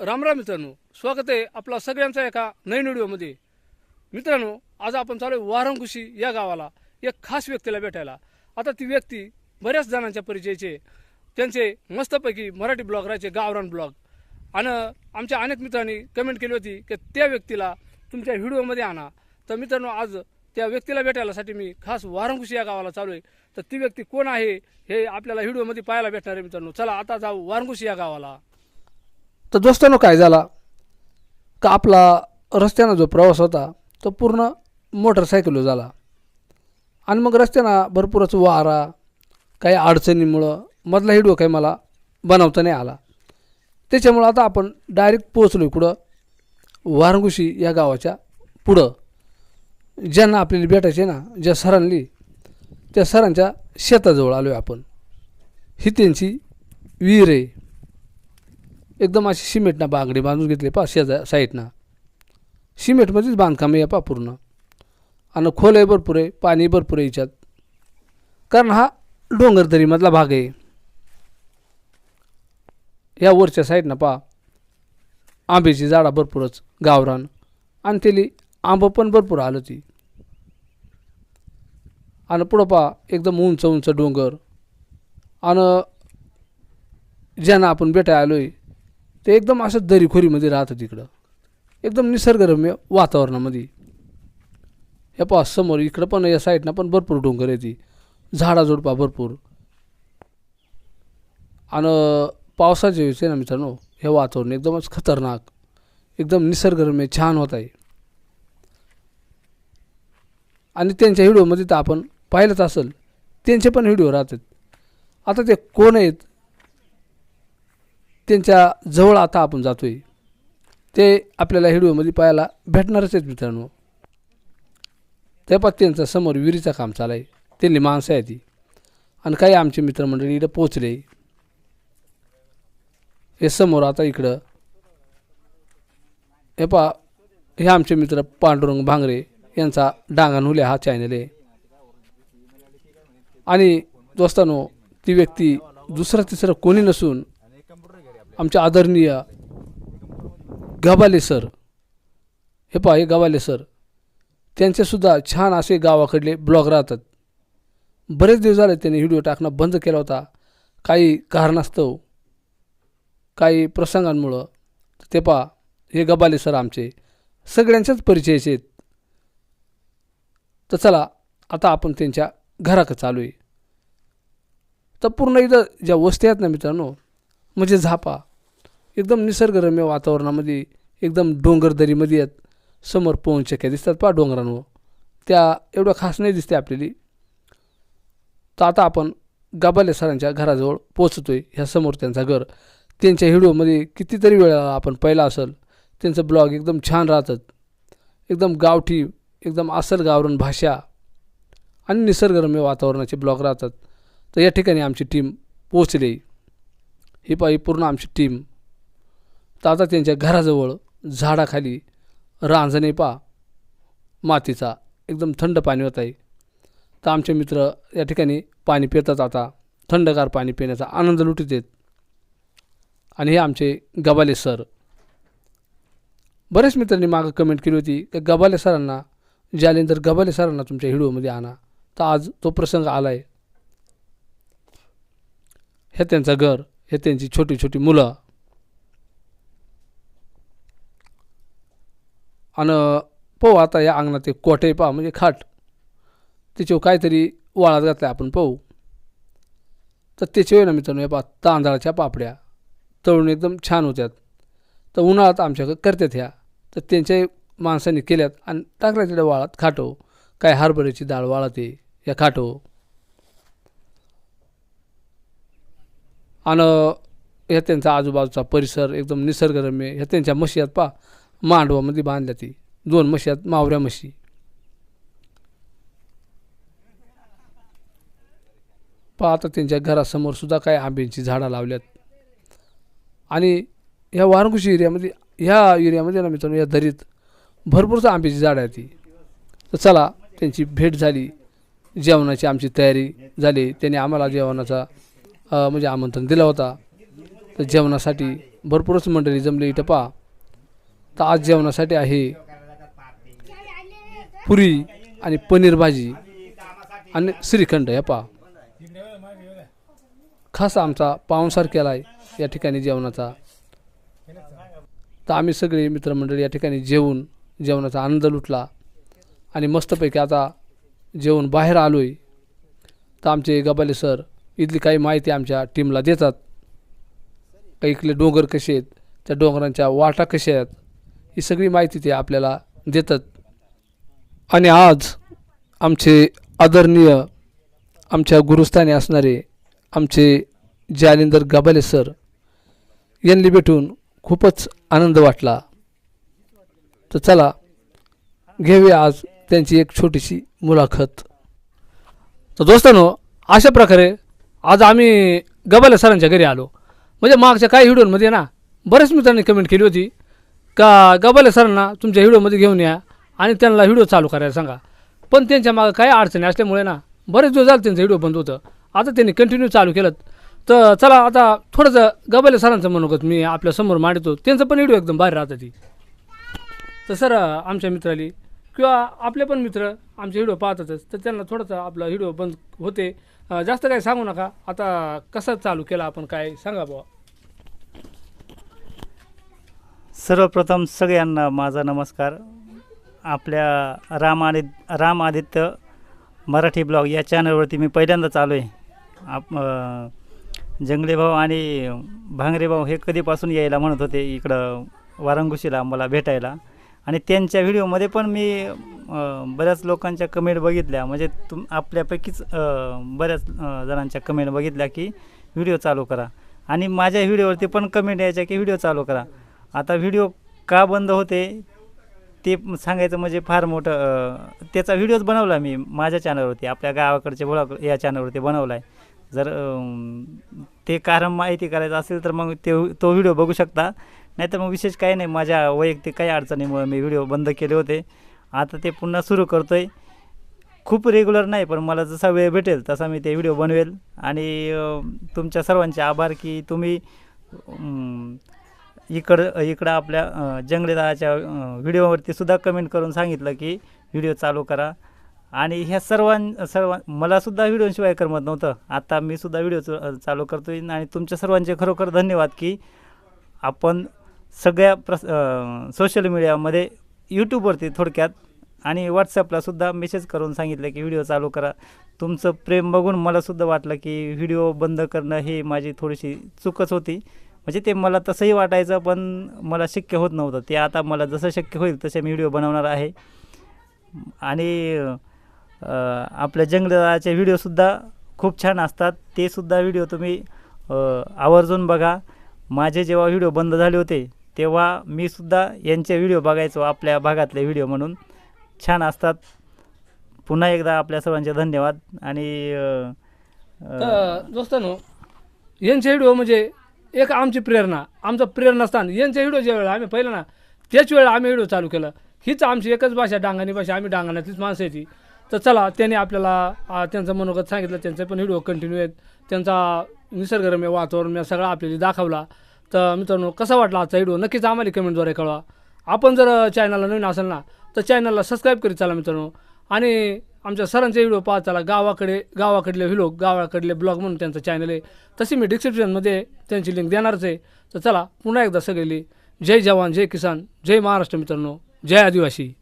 रामराम मित्रांनो स्वागत आहे आपला सगळ्यांचा एका नवीन व्हिडिओमध्ये. मित्रांनो आज आपण चालू आहे वारंगुशी या गावाला एक खास व्यक्तीला भेटायला. आता ती व्यक्ती बऱ्याच जणांच्या परिचयाचे त्यांचे मस्तपैकी मराठी ब्लॉग राहायचे गावरान ब्लॉग आणि आमच्या अनेक मित्रांनी कमेंट केली होती की त्या व्यक्तीला तुमच्या व्हिडिओमध्ये आणा. तर मित्रांनो आज त्या व्यक्तीला भेटायलासाठी मी खास वारंगुशी या गावाला चालू आहे. तर ती व्यक्ती कोण आहे हे आपल्याला व्हिडिओमध्ये पाहायला भेटणार आहे मित्रांनो. चला आता जाऊ वारंकुशी या गावाला. तर दोस्तांनो काय झाला? का आपला रस्त्यानं जो प्रवास होता तो पूर्ण मोटरसायकल झाला. आणि मग रस्त्यानं भरपूरच वारा काही अडचणीमुळं मधला हिडो काही मला बनवता नाही आला. त्याच्यामुळं आता आपण डायरेक्ट पोचलो कुठं? वारंगुशी या गावाच्या पुढं. ज्यांना आपल्याला भेटायचे ना ज्या सरांनी त्या सरांच्या शेताजवळ आलो आहे आपण. ही त्यांची विहीर आहे. एकदम अशी सिमेंटना बांगडी बांधून घेतली पा शेजा साईडनं. सिमेंटमध्येच बांधकाम आहे पा पूर्ण. आणि खोल आहे भरपूर आहे पाणी भरपूर आहे याच्यात. कारण हा डोंगरदरीमधला भाग आहे. या वरच्या साईडनं पा आंब्याची झाडा भरपूरच गावरान. आणि त्याली आंबं पण भरपूर आलं ती. आणि पुढं पा एकदम उंच उंच डोंगर. आणि ज्यांना आपण भेटायला आलो आहे ते एकदम असं दरीखोरीमध्ये राहतं तिकडं. एकदम निसर्गरम्य वातावरणामध्ये. हे पहा समोर इकडं पण या साईडनं पण भरपूर डोंगर आहे ती झाडाझुडपा भरपूर. आणि पावसाच्या वेळेस आहे ना मित्रांनो हे वातावरण एकदमच खतरनाक. एकदम निसर्गरम्य छान होत आहे. आणि त्यांच्या व्हिडिओमध्ये तर आपण पाहिलंच असेल त्यांचे पण व्हिडिओ राहतात. आता ते कोण आहेत त्यांच्या जवळ आता आपण जातोय. ते आपल्याला व्हिडिओमध्ये पाहायला भेटणारच आहेत मित्रांनो. त्या पण समोर विहिरीचं काम चालू आहे त्यांनी माणसं आहे ती आणि काही आमचे मित्रमंडळी इकडं पोचले हे समोर आता इकडं. हे पा हे आमचे मित्र पांडुरंग भांगरे यांचा डांगानुल्या हा चॅनल आहे. आणि दोस्तानो ती व्यक्ती दुसरं तिसरं कोणी नसून आमचे आदरणीय गबाले सर. हे पहा हे गबाले सर. त्यांचेसुद्धा छान असे गावाकडले ब्लॉग राहतात. बरेच दिवस झाले त्यांनी व्हिडिओ टाकणं बंद केला होता. काही कारणास्तव काही प्रसंगांमुळं. ते पहा हे गबाले सर आमचे. सगळ्यांच्याच परिचयाचे आहेत. तर चला आता आपण त्यांच्या घराकडे चालू आहे तर पूर्ण इथं ज्या वस्ती आहेत ना मित्रांनो म्हणजे झापा. एकदम निसर्गरम्य वातावरणामध्ये एकदम डोंगरदरीमध्ये आहेत समोर पोहचक्या दिसतात. पहा डोंगरांवर. त्या एवढं खास नाही दिसते आपल्याला. तर आता आपण गाबाले सरांच्या घराजवळ पोचतोय ह्या समोर त्यांचा घर. त्यांच्या व्हिडिओमध्ये कितीतरी वेळा आपण पहिला असेल त्यांचं ब्लॉग एकदम छान राहतात. एकदम गावठी एकदम असल गावरण भाषा आणि निसर्गरम्य वातावरणाचे ब्लॉग राहतात. तर या ठिकाणी आमची टीम पोचली ही पाही पूर्ण आमची टीम तर आता त्यांच्या घराजवळ झाडाखाली रांजणे पा मातीचा एकदम थंड पाणी होत आहे. तर आमचे मित्र या ठिकाणी पाणी पितात आता. थंडगार पाणी पिण्याचा आनंद लुटीत आहेत. आणि हे आमचे गबाले सर. बरेच मित्रांनी मागं कमेंट केली होती की गबाले सरांना ज्यानंतर गबाले सरांना तुमच्या व्हिडिओमध्ये आणा. तर आज तो प्रसंग आला आहे हे त्यांचं घर. हे त्यांची छोटी छोटी मुलं. आणि पाहू आता या अंगणात एक कोटे पहा म्हणजे खाट. त्याच्यावर काहीतरी वाळात घातला आपण पाहू. तर त्याचे ना मित्रांनो हे पहा तांदळाच्या पापड्या. तळून एकदम छान होत्यात. तर उन्हाळ्यात आमच्याकडे करतात ह्या. तर त्यांच्या माणसांनी केल्यात आणि टाकल्या तिथे वाळात खाटो. काय हरभऱ्याची डाळ वाळते या खाटो. आणि ह्या त्यांचा आजूबाजूचा परिसर एकदम निसर्गरम्य ह्या त्यांच्या मशियात पा मांडवामध्ये बांधल्या ती. दोन मशियात मावऱ्या म्हशी पहा आता त्यांच्या घरासमोर सुद्धा काही आंब्यांची झाडं लावल्यात. आणि ह्या वारंकुशी एरियामध्ये ह्या एरियामध्ये ना मित्रांनो या दरीत भरपूरच आंब्याची झाडं आहेत ती. तर चला त्यांची भेट झाली. जेवणाची आमची तयारी झाली. त्यांनी आम्हाला जेवणाचा म्हणजे आमंत्रण दिला होता. तर जेवणासाठी भरपूरच मंडळी जमली इथं तर आज जेवणासाठी आहे पुरी आणि पनीर भाजी आणि श्रीखंड हे पहा. खास आमचा पाहुणसार केला आहे या ठिकाणी जेवणाचा. तर आम्ही सगळे मित्रमंडळी या ठिकाणी जेवून जेवणाचा आनंद लुटला आणि मस्तपैकी आता जेवण बाहेर आलो आहे तर आमचे गबाले सर इथली काही माहिती आमच्या टीमला देतात. काही इथले डोंगर कसे आहेत त्या डोंगरांच्या वाटा कशा आहेत ही सगळी माहिती ते आपल्याला देतात. आणि आज आमचे आदरणीय आमच्या गुरुस्थानी असणारे आमचे जालिंदर गबाले सर यांनी भेटून खूपच आनंद वाटला. तर चला घेऊया आज त्यांची एक छोटीशी मुलाखत. तर दोस्तांनो अशा प्रकारे आज आम्ही गबाले सरांच्या घरी आलो. म्हणजे मागच्या काही व्हिडिओमध्ये ना बरेच मित्रांनी कमेंट केली होती का गबाले सरांना तुमच्या व्हिडिओमध्ये घेऊन या आणि त्यांना व्हिडिओ चालू करायला सांगा. पण त्यांच्या मागं काही अडचणी असल्यामुळे ना बरेच दिवस झाले त्यांचं व्हिडिओ बंद होतं. आता त्यांनी कंटिन्यू चालू केलं. तर चला आता थोडंसं गबाले सरांचं मनोगत मी आपल्यासमोर मांडतो. त्यांचं पण व्हिडिओ एकदम बाहेर राहतं ती. तर सर आमच्या मित्राली किंवा आपले पण मित्र आमचे व्हिडिओ पाहतातच तर त्यांना थोडंसं आपला व्हिडिओ बंद होते. जास्त काही सांगू नका. आता कसं चालू केला आपण काय सांगा बुवा. सर्वप्रथम सगळ्यांना माझा नमस्कार. आपल्या राम आदि राम आदित्य मराठी ब्लॉग या चॅनलवरती मी पहिल्यांदाच चालू आहे. आप जंगले भाऊ आणि भांगरे भाऊ हे कधीपासून यायला म्हणत होते इकडं वारंगुशीला मला भेटायला. आणि त्यांच्या व्हिडिओमध्ये पण मी बऱ्याच लोकांच्या कमेंट बघितल्या. म्हणजे तुम आपल्यापैकीच बऱ्याच जणांच्या कमेंट बघितल्या की व्हिडिओ चालू करा. आणि माझ्या व्हिडिओवरती पण कमेंट यायच्या की व्हिडिओ चालू करा. आता व्हिडिओ का बंद होते ते सांगायचं म्हणजे फार मोठं त्याचा व्हिडिओच बनवला मी माझ्या चॅनलवरती आपल्या गावाकडचे बोळा या चॅनलवरती बनवला आहे जर ते कारण माहिती करायचं असेल तर मग ते तो व्हिडिओ बघू शकता. नाहीतर मग विशेष काही नाही. माझ्या वैयक्तिक काही अडचणीमुळे मी व्हिडिओ बंद केले होते. आता ते पुन्हा सुरू करतो आहे खूप रेग्युलर नाही पण मला जसा वेळ भेटेल तसा मी ते व्हिडिओ बनवेल. आणि तुमच्या सर्वांचे आभार की तुम्ही इकडं इकडं आपल्या जंगलेदाराच्या व्हिडिओवरती सुद्धा कमेंट करून सांगितलं की व्हिडिओ चालू करा. आणि ह्या सर्वां सर्व मलासुद्धा व्हिडिओशिवाय करमत नव्हतं. आता मी सुद्धा व्हिडिओ च- चालू करतो आहे आणि तुमच्या सर्वांचे खरोखर धन्यवाद की आपण सगळ्या प्रस सोशल मीडियामध्ये यूट्यूबवरती थोडक्यात आणि व्हॉट्सअपला सुद्धा मेसेज करून सांगितलं की व्हिडिओ चालू करा. तुमचं प्रेम बघून मलासुद्धा वाटलं की व्हिडिओ बंद करणं हे माझी थोडीशी चूकच होती. म्हणजे ते मला तसंही वाटायचं पण मला शक्य होत नव्हतं. ते आता मला जसं शक्य होईल तसे मी व्हिडिओ बनवणार आहे. आणि आपल्या जंगलाचे व्हिडिओसुद्धा खूप छान असतात. ते सुद्धा व्हिडिओ तुम्ही आवर्जून बघा. माझे जेव्हा व्हिडिओ बंद झाले होते तेव्हा मी सुद्धा यांचे व्हिडिओ बघायचो आपल्या भागातले व्हिडिओ म्हणून. छान असतात. पुन्हा एकदा आपल्या सर्वांचे धन्यवाद. आणि दोस्तांनो यांचे व्हिडिओ म्हणजे एक आमची प्रेरणा आमचं प्रेरणास्थान. यांचे व्हिडिओ ज्या वेळेला आम्ही पहिलं ना त्याच वेळेला आम्ही व्हिडिओ चालू केलं. हीच आमची एकच भाषा डांगानी भाषा. आम्ही डांगाण्यातलीच माणसं आहे तर चला त्यांनी आपल्याला त्यांचं मनोगत सांगितलं. त्यांचे पण व्हिडिओ कंटिन्यू आहेत. त्यांचा निसर्गरम्य वातावरण मी सगळा आपल्याला दाखवला. तर मित्रांनो कसा वाटला आजचा व्हिडिओ नक्कीच आम्हाला कमेंटद्वारे कळवा. आपण जर चॅनलला नवीन असेल ना तर चॅनलला सबस्क्राईब करीत चला मित्रांनो. आणि आमच्या सरांचे व्हिडिओ पाहत चला. गावाकडे गावाकडले व्हिडिओ गावाकडले ब्लॉग म्हणून त्यांचं चॅनल आहे. तशी मी डिस्क्रिप्शनमध्ये त्यांची लिंक देणारच आहे. तर चला पुन्हा एकदा सगळी जय जवान जय किसान जय महाराष्ट्र मित्रांनो. जय आदिवासी.